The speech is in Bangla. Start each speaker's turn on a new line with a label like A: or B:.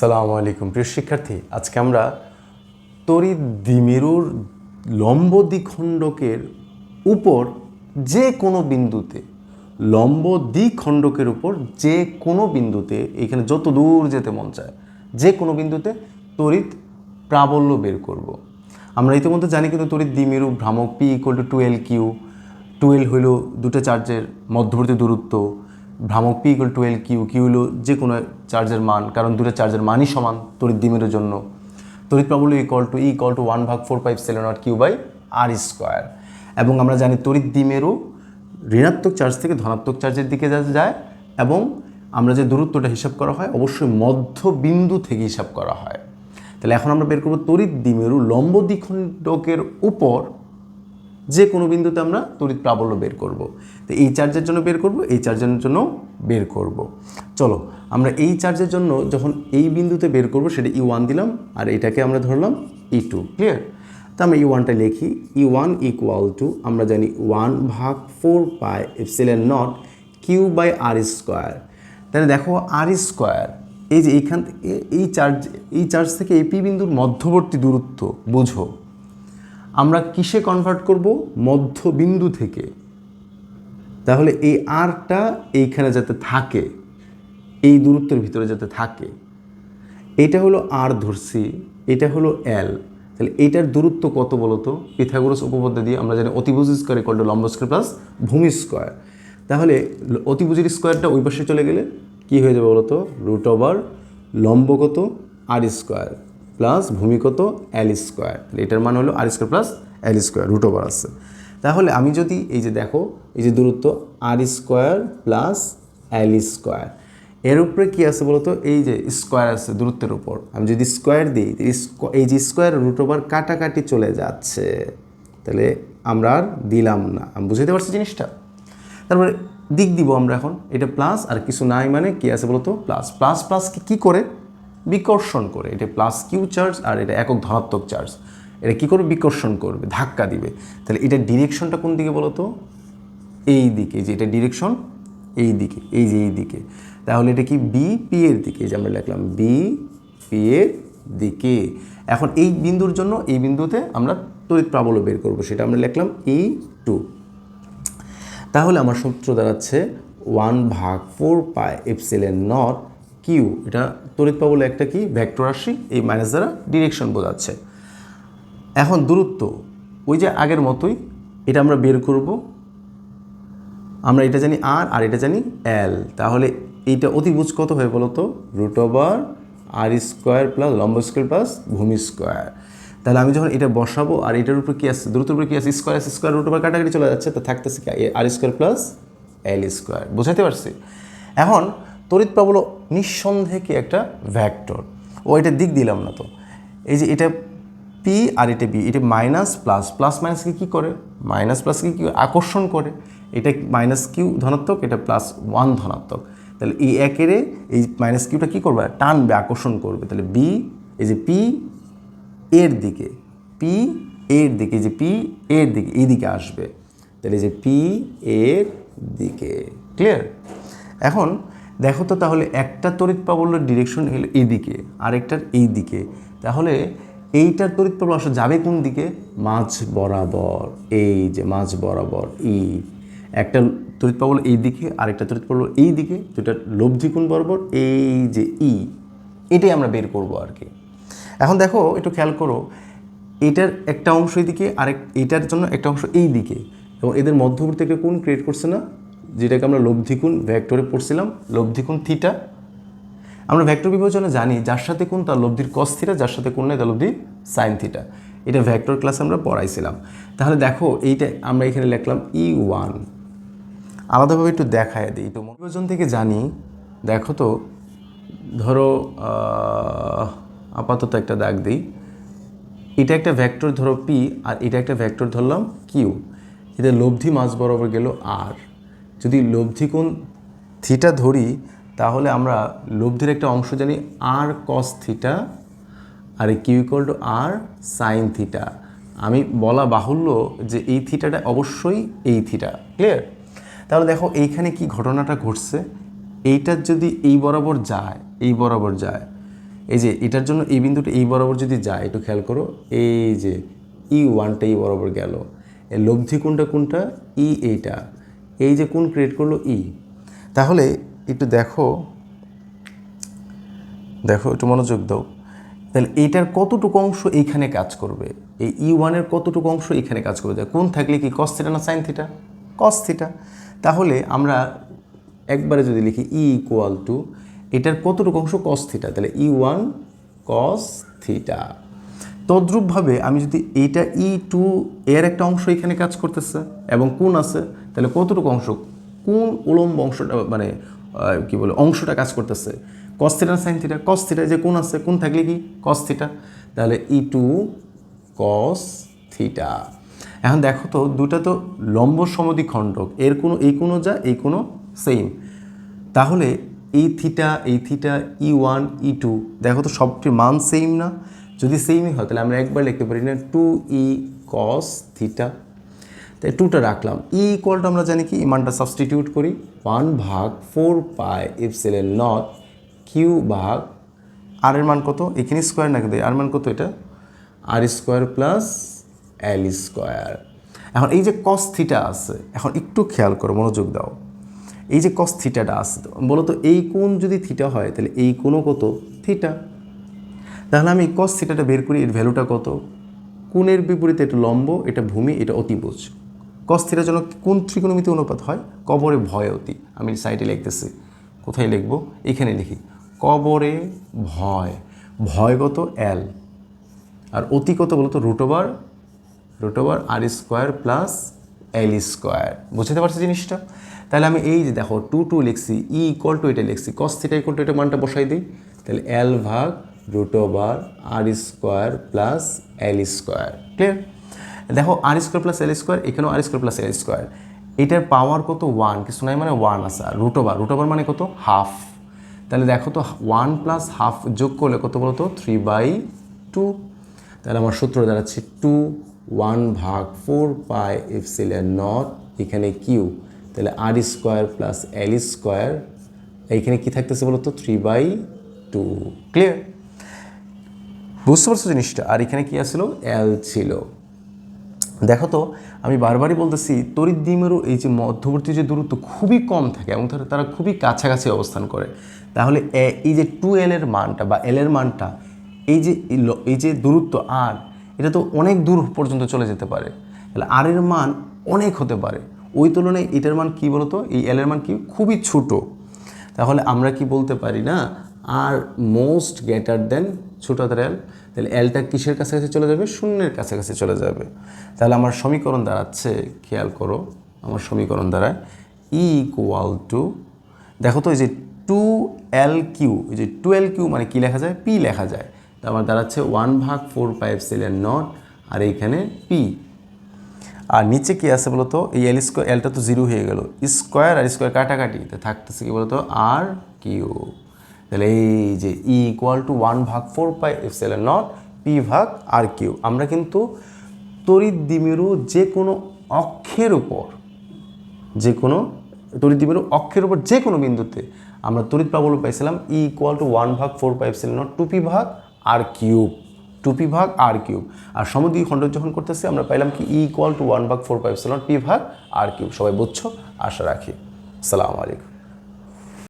A: আসসালামু আলাইকুম প্রিয় শিক্ষার্থী, আজকে আমরা তড়িৎ দ্বিমেরুর লম্ব দ্বিখণ্ডকের উপর যে কোনো বিন্দুতে লম্ব দ্বিখণ্ডকের উপর যে কোনো বিন্দুতে, এখানে যত দূর যেতে মন চায়, যে কোনো বিন্দুতে তড়িৎ প্রাবল্য বের করব। আমরা ইতিমধ্যে জানি কিন্তু তড়িৎ দ্বিমেরু ভ্রামক P equal to twelve Q twelve হইল দুটো চার্জের মধ্যবর্তী দূরত্ব ভ্রামক P equal twelve Q Q হলো যে কোনো চার্জের মান, কারণ দুটো চার্জের মানই সমান তড়িৎ দ্বিমেরুর জন্য। তড়িৎ প্রাবল্য equal to equal to one ভাগ four five seven nought Q by R square এবং আমরা জানি তড়িৎ দ্বিমেরু ঋণাত্মক চার্জ থেকে ধনাত্মক চার্জের দিকে যায়, এবং আমরা যে দূরত্বটা হিসাব করা হয়, অবশ্যই মধ্যবিন্দু থেকে হিসাব করা হয়। তাহলে এখন আমরা বের করব তড়িৎ দ্বিমেরু লম্ব দ্বিখণ্ডকের উপর যে কোনো বিন্দুতে আমরা তড়িৎ প্রাবল্য বের করব। তো এই চার্জের জন্য বের করব, এই চার্জের জন্য বের করব। চলো, আমরা এই চার্জের জন্য যখন এই বিন্দুতে বের করব, সেটা ই ওয়ান দিলাম, আর এটাকে আমরা ধরলাম ই টু ক্লিয়ার তো আমরা ই ওয়ানটা লিখি ই ওয়ান ইকুয়াল টু আমরা জানি ওয়ান ভাগ four pi epsilon nought Q by R square. তাহলে দেখো আর স্কোয়ার, এই যে এইখান থেকে, এই চার্জ এই চার্জ থেকে এই পি বিন্দুর মধ্যবর্তী দূরত্ব, বুঝো। আমরা কিসে কনভার্ট করব? মধ্যবিন্দু থেকে। তাহলে এই আরটা এইখানে যাতে থাকে, এই দূরত্বের ভিতরে যাতে থাকে, এটা হলো আর ধরছি, এটা হলো এল তাহলে এটার দূরত্ব কত বলো তো পিথাগোরাস উপপাদ্য দিয়ে আমরা জানি অতিভুজ স্কোয়ার ইকুয়াল টু লম্ব স্কোয়ার প্লাস ভূমি স্কোয়ার তাহলে অতিভুজের স্কোয়ারটা ওই পাশে চলে গেলে কি হয়ে যাবে বলো তো রুট ওভার লম্ব কত? আর স্কোয়ার প্লাস ভূমি কত এল স্কোয়ার। তাহলে এটার মান হলো R square plus L square root over আছে। তাহলে আমি যদি এই যে দেখো, এই যে দূরত্ব R square plus L square, এর উপরে কি আছে বলতো? এই যে স্কোয়ার আছে দূরত্বের উপর। আমি যদি স্কোয়ার দিই, এই যে স্কোয়ার রুট ওভার কাটাকাটি চলে যাচ্ছে, তাহলে আমরা আর দিলাম না। আমি বুঝতে পারছি জিনিসটা? তারপরে দিক দিব আমরা এখন। এটা প্লাস আর কিছু নাই মানে কি আছে বলতো? প্লাস প্লাস প্লাস কি করে? বিকর্ষণ করে, এটা প্লাস কিউ চার্জ আর এটা একক ধনাত্মক চার্জ এটা কি করবে? বিকর্ষণ করবে, ধাক্কা দিবে। তাহলে এটা ডিরেকশনটা কোন দিকে বলতো? এই দিকে যে এটা ডিরেকশন এই দিকে, এই যে এই দিকে। তাহলে এটা কি? বি পি এর দিকে যে আমরা লিখলাম বি পি এর দিকে। এখন এই বিন্দুর জন্য এই বিন্দুতে আমরা তড়িৎ প্রাবল্য বের করব, সেটা আমরা লিখলাম ই টু তাহলে আমার সূত্র দাঁড়াচ্ছে ওয়ান ভাগ four pi epsilon nought Q এটা তড়িৎ প্রাবল্য একটা কি? ভেক্টর রাশি, এই মাইনাস দ্বারা ডিরেকশন বোঝাচ্ছে। এখন দূরত্ব, ওই যে আগের মতোই, এটা আমরা বের করব। আমরা এটা জানি আর আর এটা জানি এল তাহলে এইটা অতিভুজ কত হয়ে বলো তো? Root over R square plus লম্ব স্কোয়ার প্লাস ভূমি স্কোয়ার তাহলে আমি যখন এটা বসাবো, আর এটার উপর কি আছে? দ্রুতের উপরে কি আছে? স্কোয়ার আছে স্কোয়ার রুট ওভার কাটাকাটি চলে যাচ্ছে, তো থাকতেছে কি? R square plus L square বোঝাতে পারছি? এখন তড়িৎ প্রবল নিঃসন্দেহে কি একটা ভ্যাক্টর ও এটা দিক দিলাম না তো। এই যে এটা পি আর এটা বি এটা মাইনাস প্লাস প্লাস মাইনাসকে কী করে? মাইনাস প্লাসকে কি আকর্ষণ করে? এটা মাইনাস কিউ ধনাত্মক, এটা প্লাস ওয়ান ধনাত্মক। তাহলে এই একেরে এই মাইনাস কিউটা কী করবে? টানবে, আকর্ষণ করবে। তাহলে বি এই যে পি এর দিকে পি এর দিকে যে পি এর দিকে, এই দিকে আসবে। তাহলে যে পি এর দিকে ক্লিয়ার এখন দেখো তো তাহলে একটা তড়িৎ প্রাবল্য ডিরেকশন হলো এই দিকে আরেকটার এই দিকে তাহলে এইটার তড়িৎ প্রবাহ যাবে কোন দিকে? মাঝ বরাবর, এই যে মাঝ বরাবর, ই। একটা তড়িৎ প্রবল এই দিকে আরেকটা তড়িৎ প্রবল এই দিকে দুটার লব্ধি কোণ বরাবর? এই যে ই। এটাই আমরা বের করব আর কি। এখন দেখো, একটু খেয়াল করো, এটার একটা অংশ এইদিকে আরেক, এটার জন্য একটা অংশ এই দিকে এবং এদের মধ্যবর্তী একটা ক্রিয়েট করছে না? যেটাকে আমরা লব্ধিকোণ ভ্যাক্টরে পড়ছিলাম, লব্ধিকোণ থিটা আমরা ভ্যাক্টর বিভাজনে জানি যার সাথে কোন তার লব্ধির কস থিটা যার সাথে কোন নাই তার লব্ধির সাইন থিটা এটা ভ্যাক্টর ক্লাসে আমরা পড়াইছিলাম। তাহলে দেখো, এইটা আমরা এখানে লিখলাম ই ওয়ান আলাদাভাবে একটু দেখায় দিই। তো বিভাজন থেকে জানি, দেখো তো, ধরো আপাতত একটা দাগ দিই। এটা একটা ভ্যাক্টর ধরো পি আর এটা একটা ভ্যাক্টর ধরলাম কিউ এটা লব্ধি মাঝ বরাবর গেল আর যদি লব্ধি কোণ থিটা ধরি, তাহলে আমরা লব্ধির একটা অংশ জানি আর cos theta R Q equal to R sine theta. আমি বলা বাহুল্য যে এই থিটাটা অবশ্যই এই থিটা ক্লিয়ার তাহলে দেখো এইখানে কি ঘটনাটা ঘটছে, এইটার যদি এই বরাবর যায়, এই বরাবর যায়, এই যে এটার জন্য এই বিন্দুটা এই বরাবর যদি যায়, একটু খেয়াল করো, এই যে ই ওয়ানটা এই বরাবর গেল লব্ধি কোনটা কোনটা? ই এইটা। এই যে কোন ক্রিয়েট করল ই তাহলে একটু দেখো দেখো, একটু মনোযোগ দাও। তাহলে এইটার কতটুকু অংশ এইখানে কাজ করবে? এই ই ওয়ানের কতটুকু অংশ এখানে কাজ করবে? কোন থাকলে কি কস থিটা না সাইন থিটা কস থিটা তাহলে আমরা একবারে যদি লিখি ই ইকুয়াল টু এটার কতটুকু অংশ কস থিটা তাহলে ই ওয়ান কস থিটা তদ্রূপভাবে আমি যদি এইটা ই টু এর একটা অংশ এখানে কাজ করতেছে, এবং কোন আছে? তাহলে কতটুকু অংশ? কোন উলম্ব অংশটা মানে কি বলে, অংশটা কাজ করতেছে? Cos theta sine theta cos theta যে কোন আছে কোন থাকলে কি? কস থিটা তাহলে ই টু কস থিটা এখন দেখো তো দুটা তো লম্ব সমদ্বিখণ্ডক। এর কোনো, এই কোনো যা, এই কোনো সেম তাহলে এই থিটা এই theta E one E two দেখো তো সবটির মান সেম না? যদি সেমই হয়, তাহলে আমরা একবার লিখতে পারি না টু ই কস থিটা তাই টুটা রাখলাম। ই ইকুয়ালটা আমরা জানি কি? এই মানটা সাবস্টিটিউট করি। ওয়ান ভাগ ফোর পাই এফসেলের নট কিউ ভাগ আর এর মান কত? এখানে স্কোয়ার নাকি দেয় আর মান কত এটা? R square plus L square এখন এই যে কস থিটা আছে, এখন একটু খেয়াল করো, মনোযোগ দাও। এই যে কস থিটাটা আছে বলো তো এই কোণ যদি থিটা হয়, তাহলে এই কোণও কত? থিটা তাহলে আমি কস থিটাটা বের করি, এর ভ্যালুটা কত? কোণের বিপরীতে এটা লম্ব, এটা ভূমি, এটা অতিভুজ। কস থিটার জন্য কোন ত্রিকোণমিতি অনুপাত হয়? কবরে ভয় অতি। আমি সাইডে লিখতেছি। কোথায় লিখব? এখানে লিখি। কবরে ভয়। ভয় কত এল আর অতি কত বলতো? Root over root over R square plus L square বুঝতে পারছি জিনিসটা? তাহলে আমি এই যে দেখো টু টু লিখছি ই ইকুয়াল টু এটা লিখছি। কস থিটা টু এটা মানটা বসাই দিই। তাহলে এল ভাগ root over R square plus L square clear দেখো R square plus L square এখানেও R square plus L square এটার পাওয়ার কত? ওয়ান কিছু নাই মানে ওয়ান আর রুট ওভার রুট ওভার মানে কত? হাফ তাহলে দেখো তো ওয়ান প্লাস হাফ যোগ করলে কত বলতো? থ্রি বাই টু তাহলে আমার সূত্র দাঁড়াচ্ছে টু ওয়ান ভাগ ফোর পাই এফ এফসিলের নট এখানে কিউ তাহলে R square plus L square এইখানে কি থাকতেছে বলতো? থ্রি বাই টু ক্লিয়ার বুঝতে পারছ জিনিসটা? আর এখানে কি আসলো? এল ছিল। দেখো তো, আমি বারবারই বলতেছি, তড়িৎ দ্বিমেরু এই যে মধ্যবর্তী যে দূরত্ব খুবই কম থাকে এবং তারা তারা খুবই কাছাকাছি অবস্থান করে। তাহলে এই যে টু এল এর মানটা বা এল এর মানটা, এই যে এই যে দূরত্ব আর এটা তো অনেক দূর পর্যন্ত চলে যেতে পারে। তাহলে আর এর মান অনেক হতে পারে। ওই তুলনায় এটার মান কি বলতো? এই এল এর মান কি? খুবই ছোট। তাহলে আমরা কি বলতে পারি না? আর মোস্ট গ্রেটার দেন ছোট এল তাহলে এলটা কিসের কাছাকাছি চলে যাবে? শূন্যের কাছাকাছি চলে যাবে। তাহলে আমার সমীকরণ দাঁড়াচ্ছে, খেয়াল করো, আমার সমীকরণ দাঁড়ায় ই ইকুয়াল টু দেখো তো এই যে টু এল কিউ এই যে টু এল কিউ মানে কি লেখা যায়? পি লেখা যায়। তো আমার দাঁড়াচ্ছে ওয়ান ভাগ ফোর ফাইভ সেলের নট আর এইখানে পি আর নিচে কি আছে বলতো? এই এল স্কোয়ার এলটা তো জিরো হয়ে গেল। স্কোয়ার আর স্কোয়ার কাটাকাটি, তো থাকতেছে কি বলতো? আর কিউ তাহলে এই যে ই ইকুয়াল টু ওয়ান ভাগ ফোর পাই এফ সেলের নট পি ভাগ আর কিউ আমরা কিন্তু তড়িৎ দ্বিমেরু যে কোনো অক্ষের উপর, যে কোনো তড়িৎ দ্বিমেরু অক্ষের উপর যে কোনো বিন্দুতে আমরা তড়িৎ প্রাবল্য পাইছিলাম ই ইকুয়াল টু ওয়ান ভাগ four pi cell nought two P ভাগ আর কিউব টু পি ভাগ আর কিউব আর সমদ্বি খণ্ড যখন করতেছি, আমরা পাইলাম কি ই ইকুয়াল টু ওয়ান ভাগ four pi cell nought P ভাগ আর কিউব সবাই বুঝছ? আশা রাখি। আসসালামু আলাইকুম।